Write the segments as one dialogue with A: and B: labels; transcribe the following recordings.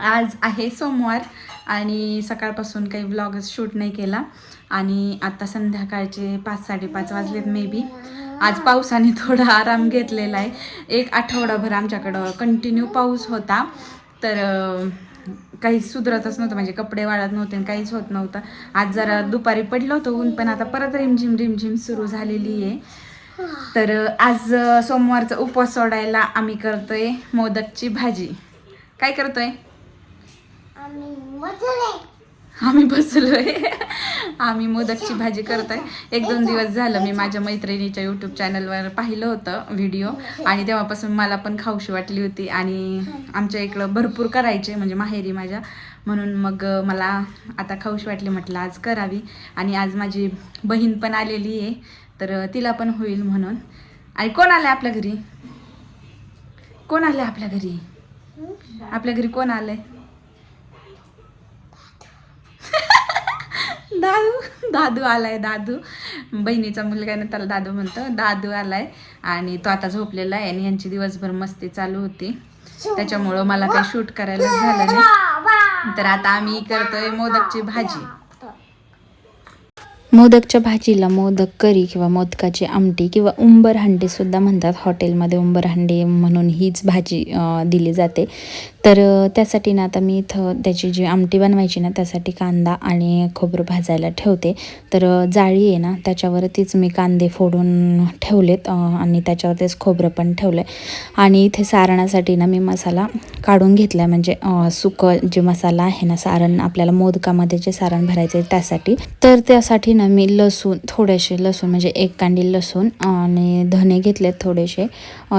A: आज आहे सोमवार आणि सकाळपासून काही ब्लॉग शूट नाही केला. आणि आता संध्याकाळचे पाच साडेपाच वाजलेत मे बी आज पावसाने थोडा आराम घेतलेला आहे. एक आठवडाभर आमच्याकडं कंटिन्यू पाऊस होता. तर काही सुधरतच नव्हतं. म्हणजे कपडे वाळत नव्हते आणि काहीच होत नव्हतं. आज जरा दुपारी पडलं होतं ऊन पण आता परत रिमझिम रिमझिम सुरू झालेली आहे. तर आज सोमवारचा उपवास सोडायला आम्ही करतोय मोदकची भाजी. काय करतोय? आम्ही बसलोय. आम्ही मोदकची भाजी करतोय. एक दोन दिवस झालं मी माझ्या मैत्रिणीच्या यूट्यूब चॅनलवर पाहिलं होतं व्हिडिओ आणि तेव्हापासून मला पण खाऊशी वाटली होती. आणि आमच्या इकडं भरपूर करायचे म्हणजे माहेरी माझ्या. म्हणून मग मला आता खाऊशी वाटली म्हटलं आज करावी. आणि आज माझी बहीण पण आलेली आहे. तर तिला पण होईल म्हणून. आणि कोण आलं आपल्या घरी? कोण आलं आपल्या घरी? आपल्या घरी कोण आलंय? दादू दादू आलाय दादू. बहिणीचा मुलगा आहे ना त्याला दादू म्हणतो. दादू आलाय आणि तो आता झोपलेला आहे आणि यांची दिवसभर मस्ती चालू होती. त्याच्यामुळं मला काही शूट करायला झालं नाही. तर आता आम्ही करतोय मोदकची भाजी.
B: मोदकच्या भाजीला मोदक करी किंवा मोदकाची आमटी किंवा उंबर हंडी सुद्धा म्हणतात. हॉटेलमध्ये उंबर हंडी म्हणून हीच भाजी दिली जाते. तर त्यासाठी ना आता मी इथं त्याची जी आमटी बनवायची ना त्यासाठी कांदा आणि खोबरं भाजायला ठेवते. तर जाळी आहे ना त्याच्यावरतीच मी कांदे फोडून ठेवलेत आणि त्याच्यावरतीच खोबरं पण ठेवलं आहे आणि इथे सारणासाठी ना मी मसाला काढून घेतला आहे म्हणजे सुकं जे मसाला आहे ना सारण आपल्याला मोदकामध्ये जे सारण भरायचं आहे त्यासाठी. तर त्यासाठी ना मी लसूण थोडेसे लसूण म्हणजे एक कांडी लसूण आणि धने घेतलेत थोडेसे.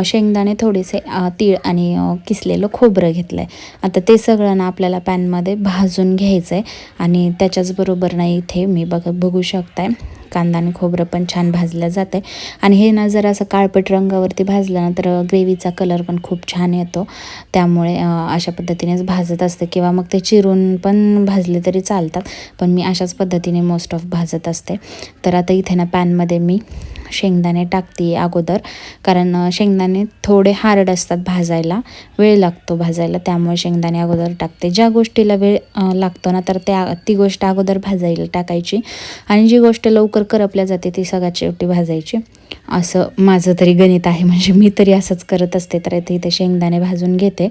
B: शेंगदाणे थोडेसे तीळ आणि किसलेलं खोबरं घेतलं आहे आता ते सगळं ना आपल्याला पॅनमध्ये भाजून घ्यायचं आहे आणि त्याच्याचबरोबर ना इथे मी बघ बघू शकताय. कांदा आणि खोबरं पण छान भाजलं जातं आहे आणि हे ना जर असं काळपट रंगावरती भाजलं ना तर ग्रेव्हीचा कलर पण खूप छान येतो. त्यामुळे अशा पद्धतीनेच भाजत असते किंवा मग ते चिरून पण भाजले तरी चालतात. पण मी अशाच पद्धतीने मोस्ट ऑफ भाजत असते. तर आता इथे ना पॅनमध्ये मी शेंगदाणे टाकते अगोदर. कारण शेंगदाणे थोडे हार्ड असतात भाजायला. वेळ लागतो भाजायला त्यामुळे शेंगदाणे अगोदर टाकते. ज्या गोष्टीला वेळ लागतो ना तर त्या ती गोष्ट अगोदर भाजायला टाकायची. आणि जी गोष्ट लवकर करपल्या जाते ती सगळ्यात शेवटी भाजायची. असं माझं तरी गणित आहे. म्हणजे मी तरी असंच करत असते तर इथे इथे शेंगदाणे भाजून घेते.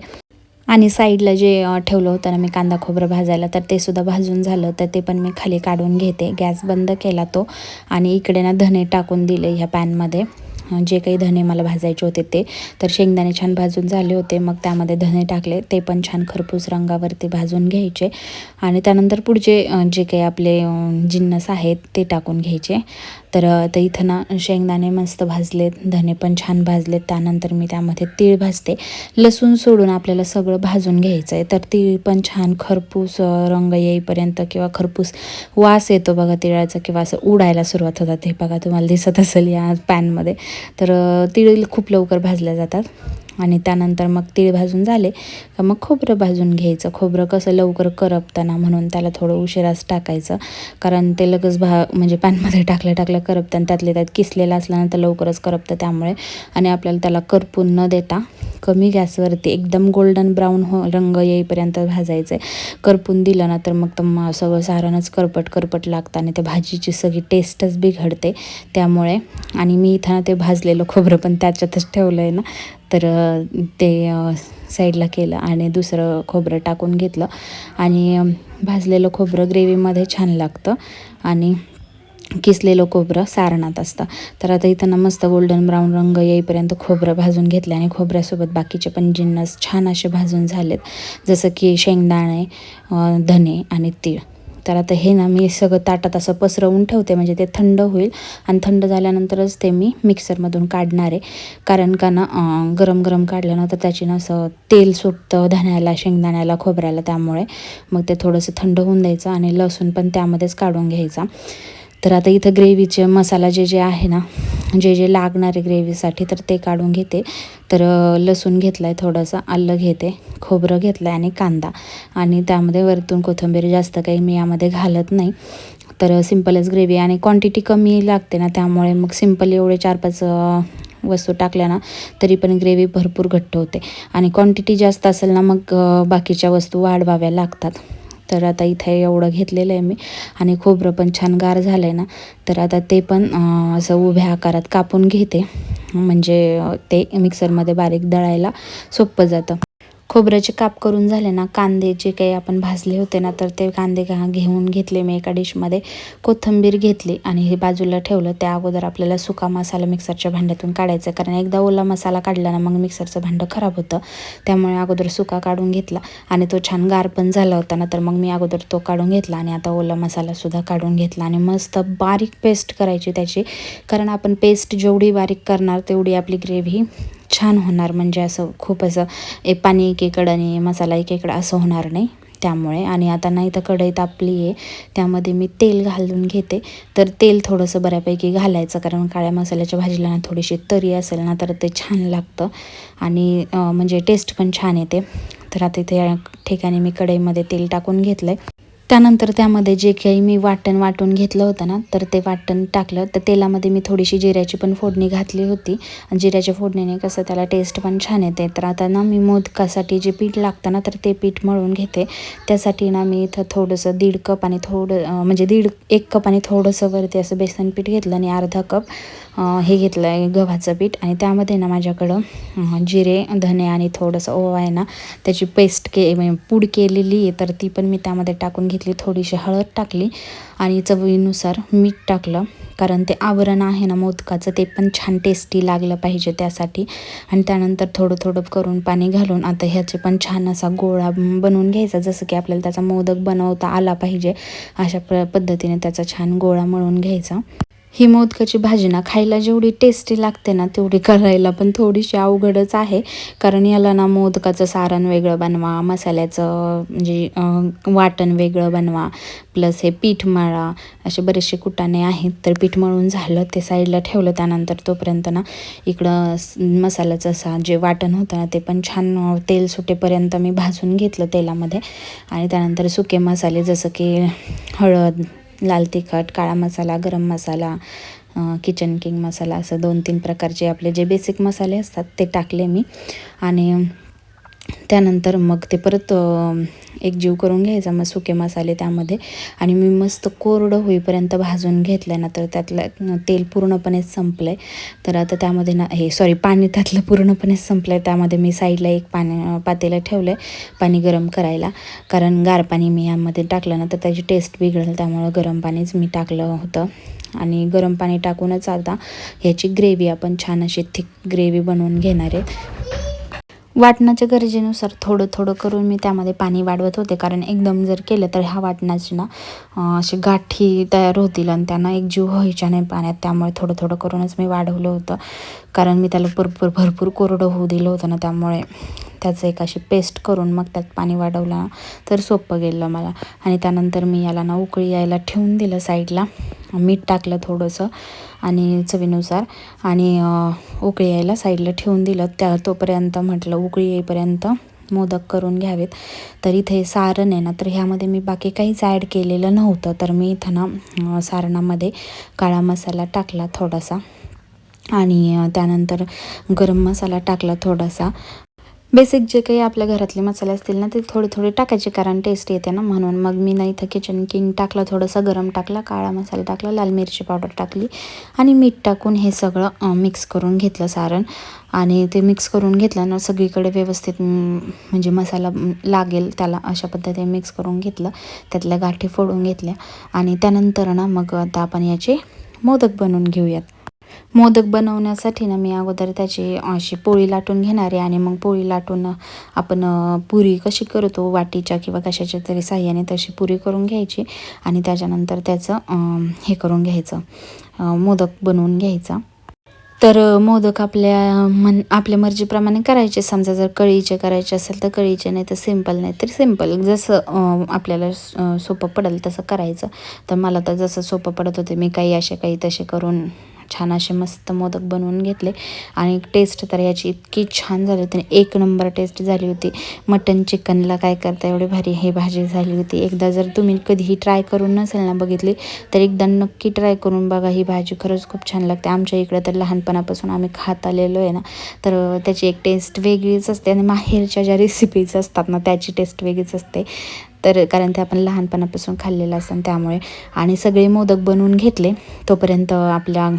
B: आणि साईडला जे ठेवलं होतं ना मी कांदा खोबरं भाजायला तर ते सुद्धा भाजून झालं तर ते पण मी खाली काढून घेते. गॅस बंद केला तो आणि इकडे ना धने टाकून दिले ह्या पॅनमध्ये. जे काही धने मला भाजायचे होते ते. तर शेंगदाणे छान भाजून झाले होते मग त्यामध्ये धने टाकले ते पण छान खरपूस रंगावरती भाजून घ्यायचे. आणि त्यानंतर पुढचे जे काही आपले जिन्नस आहेत ते टाकून घ्यायचे. तर ते तर इथं ना शेंगदाणे मस्त भाजलेत धने पण छान भाजलेत. त्यानंतर मी त्यामध्ये तीळ भाजते. लसूण सोडून आपल्याला सगळं भाजून घ्यायचं आहे तर तीळ पण छान खरपूस रंग येईपर्यंत किंवा खरपूस वास येतो बघा तिळाचा किंवा असं उडायला सुरुवात होतात. हे बघा तुम्हाला दिसत असेल या पॅनमध्ये. तर तिळ तीळ खूप लवकर भाजल्या जातात. आणि त्यानंतर मग तीळ भाजून झाले. का मग खोबरं भाजून घ्यायचं. खोबरं कसं लवकर करपताना म्हणून त्याला थोडं उशिराच टाकायचं. कारण ते लगेच भा म्हणजे पॅनमध्ये टाकलं टाकलं करपतं आणि त्यातले त्यात किसलेलं असल्यानंतर लवकरच करपतं त्यामुळे. आणि आपल्याला त्याला करपून न देता कमी गॅसवरती एकदम गोल्डन ब्राऊन हो रंग येईपर्यंत भाजायचं. आहे करपून दिलं ना तर मग तर मग सगळं सारणच करपट करपट लागतं आणि त्या भाजीची सगळी टेस्टच बिघडते त्यामुळे. आणि मी इथं ना ते भाजलेलं खोबरं पण त्याच्यातच ठेवलं आहे ना. तर ते साईडला केलं आणि दुसरं खोबरं टाकून घेतलं. आणि भाजलेलं खोबरं ग्रेव्हीमध्ये छान लागतं आणि किसलेलं खोबरं सारणात असतं. तर आता इथं ना मस्त गोल्डन ब्राऊन रंग येईपर्यंत खोबरं भाजून घेतलं आणि खोबऱ्यासोबत बाकीचे पण जिन्नस छान असे भाजून झालेत. जसं की शेंगदाणे धने आणि तीळ. तर आता हे ना मी सगळं ताटात असं पसरवून ठेवते म्हणजे ते थंड होईल. आणि थंड झाल्यानंतरच ते मी मिक्सरमधून काढणार आहे. कारण का ना गरम गरम काढलं ना तर त्याची ना असं तेल सुटतं धण्याला शेंगदाण्याला खोबऱ्याला त्यामुळे. मग ते थोडंसं थंड होऊन द्यायचं आणि लसूण पण त्यामध्येच काढून घ्यायचा. तर आता इथं ग्रेव्हीचे मसाला जे जे आहे ना जे जे लागणारे ग्रेव्हीसाठी तर ते काढून घेते. तर लसूण घेतलं आहे थोडंसं आलं घेते खोबरं घेतलं आहे आणि कांदा. आणि त्यामध्ये वरतून कोथिंबीर जास्त काही मी यामध्ये घालत नाही. तर सिम्पलच ग्रेव्ही. आणि क्वांटिटी कमी लागते ना त्यामुळे मग सिंपल एवढे चार पाच वस्तू टाकल्या ना तरी पण ग्रेव्ही भरपूर घट्ट होते. आणि क्वांटिटी जास्त असेल ना मग बाकीच्या वस्तू वाढवाव्या लागतात. तर आता इथे एवढं घेतलेलं आहे मी. आणि खोबरं पण छान गार झालं आहे ना. तर आता ते पण असं उभ्या आकारात कापून घेते. म्हणजे ते मिक्सरमध्ये बारीक दळायला सोपं जातं. खोबऱ्याचे काप करून झाले ना कांदे जे काही आपण भाजले होते ना तर ते कांदे घा घेऊन घेतले मी एका डिशमध्ये. कोथिंबीर घेतली आणि हे बाजूला ठेवलं. त्या अगोदर आपल्याला सुका मसाला मिक्सरच्या भांड्यातून काढायचा. कारण एकदा ओला मसाला काढला ना मग मिक्सरचं भांडं खराब होतं. त्यामुळे अगोदर सुका काढून घेतला आणि तो छान गार पण झाला होता ना तर मग मी अगोदर तो काढून घेतला आणि आता ओला मसालासुद्धा काढून घेतला आणि मस्त बारीक पेस्ट करायची त्याची. कारण आपण पेस्ट जेवढी बारीक करणार तेवढी आपली ग्रेव्ही छान होणार. म्हणजे असं खूप असं ए पाणी एकीकडं आणि मसाला एकीकडं असं होणार नाही. त्यामुळे आणि आता नाही तर कढई तापली आहे. त्यामध्ये मी तेल घालून घेते. तर तेल थोडंसं बऱ्यापैकी घालायचं कारण काळ्या मसाल्याच्या भाजीला ना थोडीशी तरी असेल ना तर ते छान लागतं. आणि म्हणजे टेस्ट पण छान येते. तर आता इथे या ठिकाणी मी कढईमध्ये तेल टाकून घेतलं आहे त्यानंतर त्यामध्ये जे काही मी वाटण वाटून घेतलं होतं ना तर ते वाटण टाकलं. तर तेलामध्ये मी थोडीशी जिऱ्याची पण फोडणी घातली होती. आणि जिऱ्याच्या फोडणीने कसं त्याला टेस्ट पण छान येते. तर आता ना मी मोदकासाठी जे पीठ लागतं ना तर ते पीठ मळून घेते. त्यासाठी ना मी इथं थोडंसं दीड कप आणि थोडं म्हणजे दीड एक कप आणि थोडंसं वरती असं बेसन पीठ घेतलं आणि अर्धा कप. हे घेतलं आहे गव्हाचं पीठ आणि त्यामध्ये ना माझ्याकडं जिरे धने आणि थोडंसं ओवा आहे ना त्याची पेस्ट के म्हणजे पूड केलेली आहे तर ती पण मी त्यामध्ये टाकून घेतली. थोडीशी हळद टाकली आणि चवीनुसार मीठ टाकलं कारण ते आवरण आहे ना मोदकाचं ते पण छान टेस्टी लागलं पाहिजे त्यासाठी. आणि त्यानंतर थोडं थोडं करून पाणी घालून आता ह्याचे पण छान असा गोळा बनवून घ्यायचा जसं की आपल्याला त्याचा मोदक बनवता आला पाहिजे अशा प्र पद्धतीने त्याचा छान गोळा मळून घ्यायचा. ही मोदकाची भाजी ना खायला जेवढी टेस्टी लागते ना तेवढी करायला पण थोडीशी अवघडच आहे. कारण याला ना मोदकाचं सारण वेगळं बनवा मसाल्याचं म्हणजे वाटण वेगळं बनवा प्लस हे पीठ मळा असे बरेचसे कुटाणे आहेत. तर पीठ मळून झालं ते साईडला ठेवलं त्यानंतर तोपर्यंत ना इकडं मसाल्याचं असा जे वाटण होतं ना ते पण छान तेल सुटेपर्यंत मी भाजून घेतलं तेलामध्ये. आणि त्यानंतर सुके मसाले जसं की हळद लाल तिखट काळा मसाला गरम मसाला किचन किंग मसाला असं दोन तीन प्रकारचे आपले जे बेसिक मसाले असतात ते टाकले मी. आणि त्यानंतर मग ते परत एक जीव करून घ्यायचा. मग सुके मसाले त्यामध्ये. आणि मी मस्त कोरडं होईपर्यंत भाजून घेतलं ना तर त्यातलं तेल पूर्णपणे संपलं आहे तर आता त्यामध्ये ना हे सॉरी पाणी त्यातलं पूर्णपणे संपलं आहे त्यामध्ये मी साईडला एक पाणी पातेलं ठेवलं आहे पाणी गरम करायला. कारण गार पाणी मी यामध्ये टाकलं ना तर त्याची टेस्ट बिघडेल. त्यामुळं गरम पाणीच मी टाकलं होतं. आणि गरम पाणी टाकूनच आता ह्याची ग्रेव्ही आपण छान अशी थिक ग्रेव्ही बनवून घेणार आहे. वाटणाच्या गरजेनुसार थोडं थोडं करून मी त्यामध्ये पाणी वाढवत होते. कारण एकदम जर केलं तर ह्या वाटणाची ना अशी गाठी तयार होतील आणि त्यांना एक जीव व्हायच्या नाही पाण्यात. त्यामुळे थोडं थोडं करूनच मी वाढवलं होतं. कारण मी त्याला भरपूर भरपूर कोरडं होऊ दिलं होतं ना त्यामुळे त्याचं एक अशी पेस्ट करून मग त्यात पाणी वाढवलं तर सोपं गेलं मला. आणि त्यानंतर मी याला ना उकळी यायला ठेवून दिलं साईडला. मीठ टाकलं थोडंसं आणि चवीनुसार. आणि उकळी यायला साईडला ठेवून दिलं. त्या तोपर्यंत म्हटलं उकळी येईपर्यंत मोदक करून घ्यावेत. तर इथे सारण आहे ना तर ह्यामध्ये मी बाकी काहीच ॲड केलेलं नव्हतं. तर मी इथं ना सारणामध्ये काळा मसाला टाकला थोडासा. आणि त्यानंतर गरम मसाला टाकला थोडासा. बेसिक जे काही आपल्या घरातले मसाले असतील ना ते थोडे थोडे टाकायचे कारण टेस्ट येते ना म्हणून. मग मी ना इथं किचन किंग टाकलं थोडंसं गरम टाकला काळा मसाला टाकला लाल मिरची पावडर टाकली आणि मीठ टाकून हे सगळं मिक्स करून घेतलं सारण. आणि ते मिक्स करून घेतलं ना सगळीकडे व्यवस्थित म्हणजे मसाला लागेल त्याला अशा पद्धतीने मिक्स करून घेतलं. त्यातल्या गाठी फोडून घेतल्या आणि त्यानंतर ना मग आता आपण याचे मोदक बनवून घेऊयात. मोदक बनवण्यासाठी ना मी अगोदर त्याची अशी पोळी लाटून घेणार आहे आणि मग पोळी लाटून आपण पुरी कशी करतो वाटीच्या किंवा कशाच्या तरी साह्याने तशी पुरी करून घ्यायची आणि त्याच्यानंतर त्याचं हे करून घ्यायचं मोदक बनवून घ्यायचा. तर मोदक आपल्या मन आपल्या मर्जीप्रमाणे करायचे. समजा जर कळीचे करायचे असेल तर कळीचे नाही तर सिंपल नाही तर सिंपल. जसं आपल्याला सोपं पडेल तसं करायचं. तर मला तर जसं सोपं पडत होते मी काही असे काही तसे करून छान असे मस्त मोदक बनवून घेतले. आणि टेस्ट तर याची इतकी छान झाली होती. एक नंबर टेस्ट झाली होती. मटन चिकनला काय करता एवढी भारी हे भाजी झाली होती. एकदा जर तुम्ही कधीही ट्राय करून नसेल ना बघितली तर एकदा नक्की ट्राय करून बघा. ही भाजी खरंच खूप छान लागते. आमच्या इकडे तर लहानपणापासून आम्ही खात आलेलो आहे ना. तर त्याची एक टेस्ट वेगळीच असते. आणि माहेरच्या ज्या रेसिपीज असतात ना त्याची टेस्ट वेगळीच असते. तर कारण ते आपण लहानपणापासून खाल्लेलं असतं त्यामुळे आणि सगळे मोदक बनवून घेतले तोपर्यंत आपल्या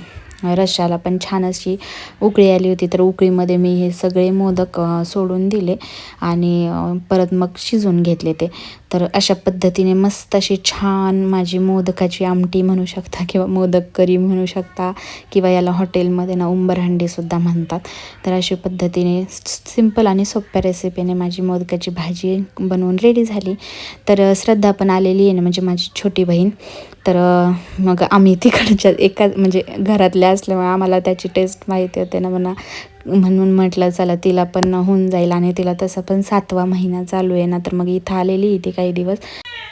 B: रश्शाला पण छान अशी उकळी आली होती. तर उकळीमध्ये मी हे सगळे मोदक सोडून दिले आणि परत मग शिजवून घेतले ते. तर अशा पद्धतीने मस्त अशी छान माझी मोदकाची आमटी म्हणू शकता किंवा मोदक करी म्हणू शकता किंवा याला हॉटेलमध्ये ना उंबरहंडीसुद्धा म्हणतात. तर अशा पद्धतीने सिंपल आणि सोप्या रेसिपीने माझी मोदकाची भाजी बनवून रेडी झाली. तर श्रद्धा पण आलेली आहे ना म्हणजे माझी छोटी बहीण. तर मग आम्ही तिकडच्या एका म्हणजे घरातल्या असल्यामुळे आम्हाला त्याची टेस्ट माहिती होते ना म्हणा. म्हणून म्हटलं चला तिला पण होऊन जाईल आणि तिला तसं पण सातवा महिना चालू आहे ना तर मग इथं आलेली इथे ती काही दिवस.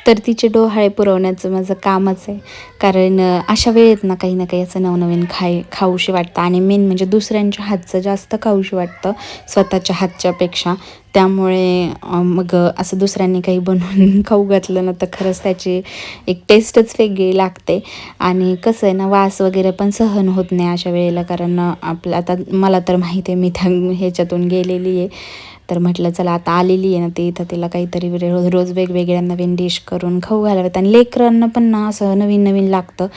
B: तर तिचे डोहाळे पुरवण्याचं माझं कामच आहे. कारण अशा वेळेत ना काही ना काही असं नवनवीन खाय खाऊशी वाटतं. आणि मेन म्हणजे दुसऱ्यांच्या हातचं जास्त खाऊशी वाटतं स्वतःच्या हातच्यापेक्षा त्यामुळे मग असं दुसऱ्यांनी काही बनवून खाऊ घातलं ना तर खरंच त्याची एक टेस्टच वेगळी लागते. आणि कसं आहे ना वास वगैरे पण सहन होत नाही अशा वेळेला. कारण आपलं आता मला तर माहिती आहे मी त्या ह्याच्यातून गेलेली आहे. तर म्हटलं चला आता आलेली आहे ना ते इथं तिला काहीतरी रोज रोज वेगवेगळ्या नवीन डिश करून खाऊ घालाव्यात. आणि लेकरांना पण ना असं नवीन नवीन लागतं.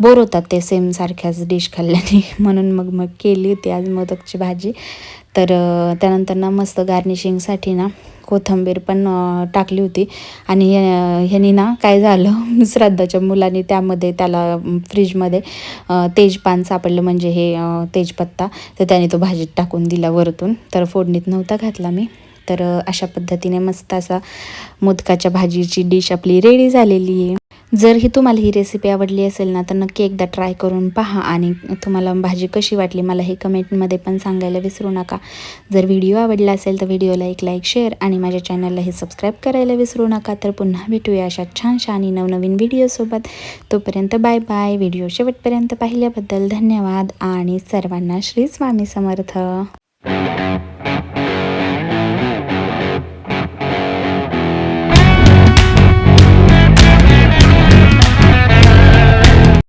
B: बोर होतात ते सेम सारख्याच डिश खाल्ल्याने. म्हणून मग मग केली होती आज मोदकची भाजी. तर त्यानंतर ना मस्त गार्निशिंगसाठी ना कोथिंबीर पण टाकली होती. आणि ह्यानी ना काय झालं श्रद्धाच्या मुलांनी त्यामध्ये त्याला फ्रीजमध्ये तेजपान सापडलं. म्हणजे हे तेजपत्ता. तर त्याने तो भाजीत टाकून दिला वरतून. तर फोडणीत नव्हता घातला मी. तर अशा पद्धतीने मस्त असा मोदकाच्या भाजीची डिश आपली रेडी झालेली आहे. जर ही तुम्हाला ही रेसिपी आवडली असेल ना तर नक्की एकदा ट्राय करून पहा आणि तुम्हाला भाजी कशी वाटली मला हे कमेंटमध्ये पण सांगायला विसरू नका. जर व्हिडिओ आवडला असेल तर व्हिडिओला एक लाईक शेअर आणि माझ्या चॅनलला हे सबस्क्राईब करायला विसरू नका. तर पुन्हा भेटूया अशा छानशा आणि नवनवीन व्हिडिओसोबत तोपर्यंत बाय बाय व्हिडिओ शेवटपर्यंत पाहिल्याबद्दल धन्यवाद आणि सर्वांना श्री स्वामी समर्थ.